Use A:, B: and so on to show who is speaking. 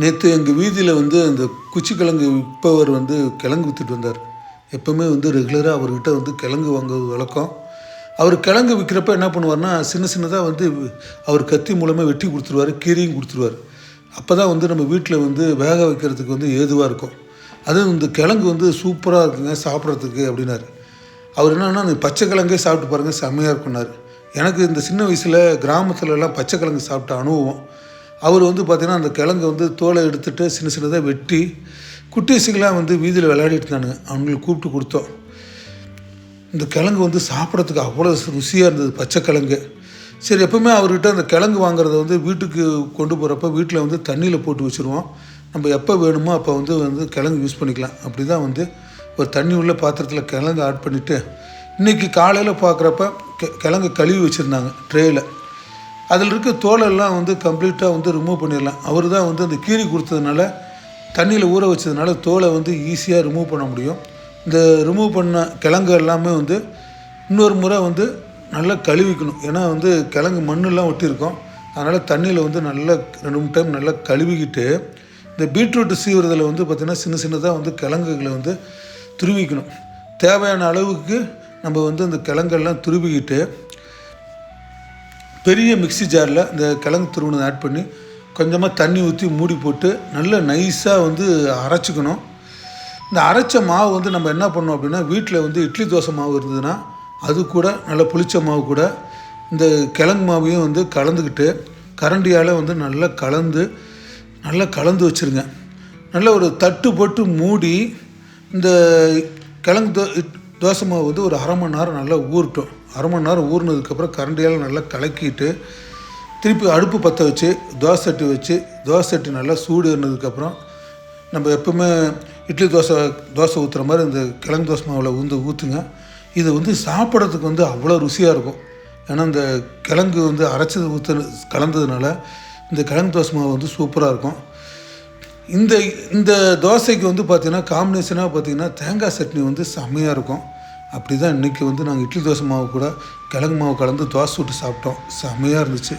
A: நேற்று எங்கள் வீதியில் வந்து அந்த குச்சிக்கிழங்கு விற்பவர் வந்து கிழங்கு விற்றுட்டு வந்தார். எப்போவுமே வந்து ரெகுலராக அவர்கிட்ட வந்து கிழங்கு வாங்குவது வழக்கம். அவர் கிழங்கு விற்கிறப்ப என்ன பண்ணுவார்னா சின்ன சின்னதாக வந்து அவர் கத்தி மூலமாக வெட்டி கொடுத்துருவாரு கீரையும் கொடுத்துருவார். அப்போ தான் வந்து நம்ம வீட்டில் வந்து வேக வைக்கிறதுக்கு வந்து ஏதுவாக இருக்கும். அதுவும் இந்த கிழங்கு வந்து சூப்பராக இருக்குங்க சாப்பிட்றதுக்கு அப்படின்னாரு. அவர் என்னன்னா அந்த பச்சை கிழங்கே சாப்பிட்டு பாருங்கள் செம்மையாக இருக்குன்னாரு எனக்கு இந்த சின்ன வயசில் கிராமத்துலலாம் பச்சை கிழங்கு சாப்பிட்ட அனுபவம் அவர் வந்து பார்த்திங்கன்னா அந்த கிழங்கு வந்து தோலை எடுத்துகிட்டு சின்ன சின்னதாக வெட்டி குட்டீஸுங்களாம் வந்து வீதியில் விளையாடிட்டு இருந்தானுங்க. அவங்களுக்கு கூப்பிட்டு கொடுத்தோம். இந்த கிழங்கு வந்து சாப்பிட்றதுக்கு அவ்வளோ ருசியாக இருந்தது பச்சை கிழங்கு. சரி எப்பவுமே அவர்கிட்ட அந்த கிழங்கு வாங்குறத வந்து வீட்டுக்கு கொண்டு போகிறப்ப வீட்டில் வந்து தண்ணியில் போட்டு வச்சுருவோம். நம்ம எப்போ வேணுமோ அப்போ வந்து வந்து கிழங்கு யூஸ் பண்ணிக்கலாம். அப்படி தான் வந்து ஒரு தண்ணி உள்ள பாத்திரத்தில் கிழங்கு ஆட் பண்ணிவிட்டு இன்றைக்கி காலையில் பார்க்குறப்ப கெ கிழங்கு கழுவி வச்சுருந்தாங்க ட்ரேயில் அதில் இருக்க தோலெல்லாம் வந்து கம்ப்ளீட்டாக வந்து ரிமூவ் பண்ணிடலாம். அவர் தான் வந்து அந்த கீரி கொடுத்ததுனால தண்ணியில் ஊற வச்சதுனால தோலை வந்து ஈஸியாக ரிமூவ் பண்ண முடியும். இந்த ரிமூவ் பண்ண கிழங்கு எல்லாமே வந்து இன்னொரு முறை வந்து நல்லா கழுவிக்கணும். ஏன்னா வந்து கிழங்கு மண்ணெல்லாம் ஒட்டியிருக்கோம். அதனால் தண்ணியில் வந்து நல்லா ரெண்டு மூணு டைம் நல்லா கழுவிக்கிட்டு இந்த பீட்ரூட் சீவுறதில் வந்து பார்த்திங்கன்னா சின்ன சின்னதாக வந்து கிழங்குகளை வந்து துருவிக்கணும். தேவையான அளவுக்கு நம்ம வந்து அந்த கிழங்கெல்லாம் துருவிக்கிட்டு பெரிய மிக்ஸி ஜாரில் இந்த கிழங்கு துருவனை ஆட் பண்ணி கொஞ்சமாக தண்ணி ஊற்றி மூடி போட்டு நல்லா நைஸாக வந்து அரைச்சிக்கணும். இந்த அரைச்ச மாவு வந்து நம்ம என்ன பண்ணோம் அப்படின்னா வீட்டில் வந்து இட்லி தோசை மாவு இருந்ததுன்னா அது கூட நல்லா புளிச்ச மாவு கூட இந்த கிழங்கு மாவையும் வந்து கலந்துக்கிட்டு கரண்டியால் வந்து நல்லா கலந்து நல்லா கலந்து வச்சுருங்க. நல்ல ஒரு தட்டு போட்டு மூடி இந்த கிழங்கு தோ தோசை மாவு வந்து ஒரு அரை மணி நேரம் நல்லா ஊறட்டும். அரை மணி நேரம் ஊறினதுக்கப்புறம் கரண்டியால் நல்லா கலக்கிட்டு திருப்பி அடுப்பு பற்ற வச்சு தோசை சட்டி வச்சு தோசை சட்டி நல்லா சூடு இருந்ததுக்கப்புறம் நம்ம எப்பவுமே இட்லி தோசை தோசை ஊற்றுற மாதிரி இந்த கிழங்கு தோசை மாவில் ஊந்து ஊற்றுங்க இது வந்து சாப்பிட்றதுக்கு வந்து அவ்வளோ ருசியாக இருக்கும். ஏன்னா இந்த கிழங்கு வந்து அரைச்சது ஊற்று கலந்ததுனால இந்த கிழங்கு தோசை மாவு வந்து சூப்பராக இருக்கும். இந்த இந்த தோசைக்கு வந்து பார்த்தீங்கன்னா காம்பினேஷனாக பார்த்தீங்கன்னா தேங்காய் சட்னி வந்து செம்மையாக இருக்கும். அப்படி தான் இன்றைக்கி வந்து நாங்கள் இட்லி தோசை மாவு கூட கிழங்கு மாவு கலந்து தோசை சுட்டு சாப்பிட்டோம். செம்மையாக இருந்துச்சு.